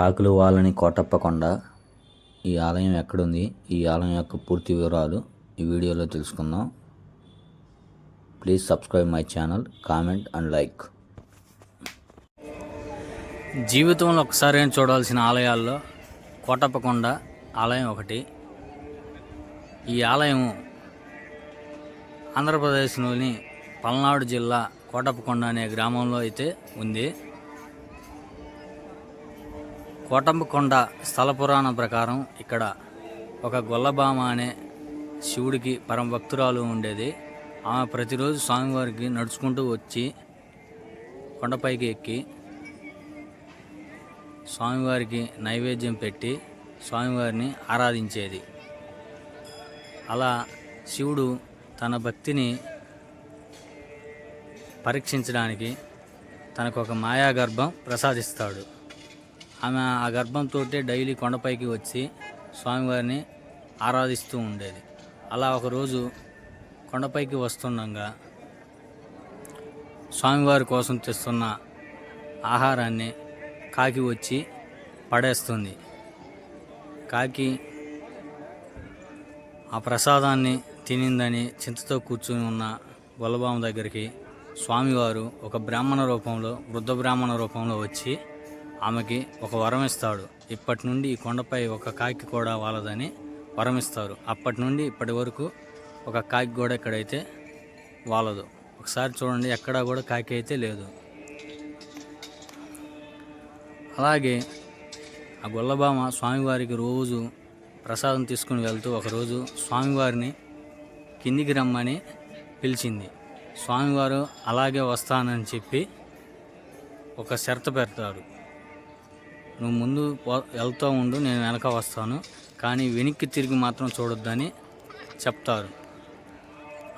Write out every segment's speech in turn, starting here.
కాకులు వాళ్ళని కోటప్పకొండ ఈ ఆలయం ఎక్కడుంది ఈ ఆలయం యొక్క పూర్తి వివరాలు ఈ వీడియోలో తెలుసుకుందాం. Please subscribe my channel comment and like. జీవితంలో ఒకసారి చూడాల్సిన ఆలయాల్లో కోటప్పకొండ ఆలయం ఒకటి. ఈ ఆలయం ఆంధ్రప్రదేశ్లోని పల్నాడు జిల్లా కోటప్పకొండ అనే గ్రామంలో అయితే ఉంది. కోటంబకొండ స్థల పురాణం ప్రకారం ఇక్కడ ఒక గొల్లభామ అనే శివుడికి పరమ భక్తురాలు ఉండేది. ఆమె ప్రతిరోజు స్వామివారికి నడుచుకుంటూ వచ్చి కొండపైకి ఎక్కి స్వామివారికి నైవేద్యం పెట్టి స్వామివారిని ఆరాధించేది. అలా శివుడు తన భక్తిని పరీక్షించడానికి తనకు ఒక మాయాగర్భం ప్రసాదిస్తాడు. ఆమె ఆ గర్భంతో డైలీ కొండపైకి వచ్చి స్వామివారిని ఆరాధిస్తూ ఉండేది. అలా ఒకరోజు కొండపైకి వస్తుండగా స్వామివారి కోసం తెస్తున్న ఆహారాన్ని కాకి వచ్చి పడేస్తుంది. కాకి ఆ ప్రసాదాన్ని తినిందని చింతతో కూర్చుని ఉన్న గొల్లబామ దగ్గరికి స్వామివారు ఒక బ్రాహ్మణ రూపంలో వృద్ధ బ్రాహ్మణ రూపంలో వచ్చి ఆమెకి ఒక వరం ఇస్తాడు. ఇప్పటి నుండి ఈ కొండపై ఒక కాకి కూడా వాలదని వరం ఇస్తారు. అప్పటి నుండి ఇప్పటి వరకు ఒక కాకి కూడా ఇక్కడైతే వాలదు. ఒకసారి చూడండి ఎక్కడా కూడా కాకి అయితే లేదు. అలాగే ఆ గొల్లభామ స్వామివారికి రోజు ప్రసాదం తీసుకుని వెళ్తూ ఒకరోజు స్వామివారిని కిందికి రమ్మని పిలిచింది. స్వామివారు అలాగే వస్తానని చెప్పి ఒక షరతు పెడతారు. నువ్వు ముందు వెళ్తూ ఉండు నేను వెనక వస్తాను. కానీ వెనక్కి తిరిగి మాత్రం చూడొద్దని చెప్తారు.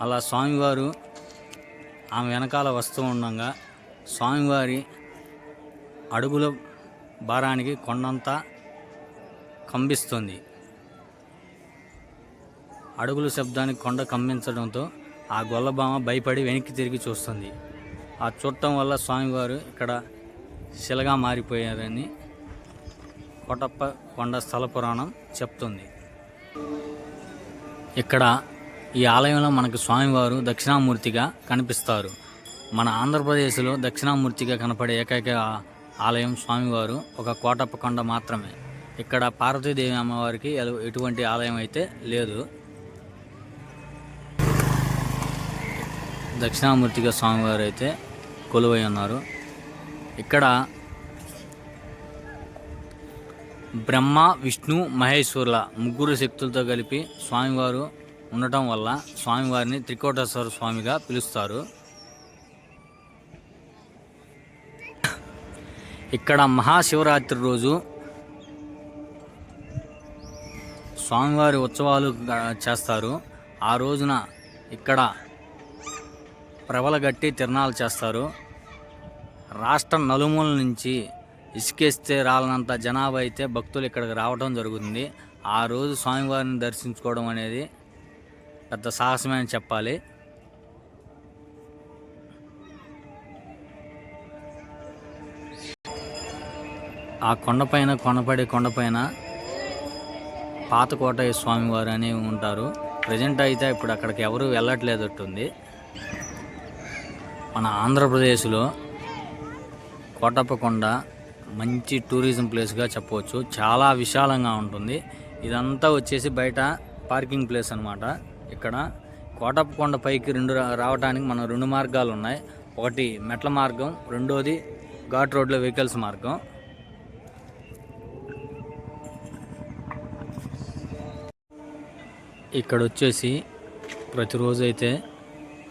అలా స్వామివారు ఆమె వెనకాల వస్తూ ఉండగా స్వామివారి అడుగుల భారానికి కొండంతా కంపిస్తుంది అడుగుల శబ్దానికి కొండ కంపించడంతో ఆ గొల్లభామ భయపడి వెనక్కి తిరిగి చూస్తుంది. ఆ చూడటం వల్ల స్వామివారు ఇక్కడ శిలగా మారిపోయారని కోటప్ప కొండ స్థల పురాణం చెప్తుంది. ఇక్కడ ఈ ఆలయంలో మనకు స్వామివారు దక్షిణామూర్తిగా కనిపిస్తారు. మన ఆంధ్రప్రదేశ్లో దక్షిణామూర్తిగా కనపడే ఏకైక ఆలయం స్వామివారు ఒక కోటప్ప కొండ మాత్రమే. ఇక్కడ పార్వతీదేవి అమ్మవారికి ఎలు- ఎటువంటి ఆలయం అయితే లేదు. దక్షిణామూర్తిగా స్వామివారు అయితే కొలువై ఉన్నారు. ఇక్కడ బ్రహ్మ విష్ణు మహేశ్వరుల ముగ్గురు శక్తులతో కలిపి స్వామివారు ఉండటం వల్ల స్వామివారిని త్రికోటేశ్వర స్వామిగా పిలుస్తారు. ఇక్కడ మహాశివరాత్రి రోజు స్వామివారి ఉత్సవాలు చేస్తారు. ఆ రోజున ఇక్కడ ప్రబలగట్టి తిరణాలు చేస్తారు. రాష్ట్ర నలుమూల నుంచి ఇసుకేస్తే రాలనంత జనాభా అయితే భక్తులు ఇక్కడికి రావడం జరుగుతుంది. ఆ రోజు స్వామివారిని దర్శించుకోవడం అనేది పెద్ద సాహసమే అని చెప్పాలి. ఆ కొండపైన కొండపడి కొండపైన పాతకోటయ్య స్వామివారు అనేవి ఉంటారు. ప్రజెంట్ అయితే ఇప్పుడు అక్కడికి ఎవరు వెళ్ళట్లేదట్టుంది. మన ఆంధ్రప్రదేశ్లో కోటప్పకొండ మంచి టూరిజం ప్లేస్గా చెప్పవచ్చు. చాలా విశాలంగా ఉంటుంది. ఇదంతా వచ్చేసి బయట పార్కింగ్ ప్లేస్ అనమాట ఇక్కడ కోటప్పకొండ పైకి రెండు రావడానికి మన రెండు మార్గాలు ఉన్నాయి. ఒకటి మెట్ల మార్గం రెండోది ఘాట్ రోడ్లో వెహికల్స్ మార్గం. ఇక్కడ వచ్చేసి ప్రతిరోజు అయితే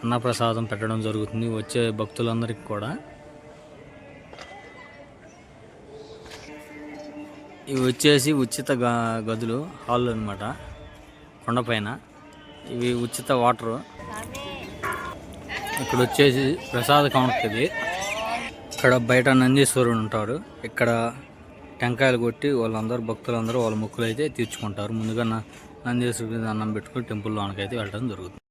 అన్నప్రసాదం పెట్టడం జరుగుతుంది. వచ్చే భక్తులందరికీ కూడా. ఇవి వచ్చేసి ఉచిత గ- గదులు హాల్ అనమాట కొండపైన ఇవి ఉచిత వాటర్. ఇక్కడ వచ్చేసి ప్రసాద కౌంటర్ ఇది. ఇక్కడ బయట నందీశ్వరుడు ఉంటారు ఇక్కడ టెంకాయలు కొట్టి వాళ్ళందరూ భక్తులందరూ వాళ్ళ మొక్కులు అయితే తీర్చుకుంటారు. ముందుగా న- అన్నం పెట్టుకుని టెంపుల్లోనకైతే వెళ్ళడం జరుగుతుంది.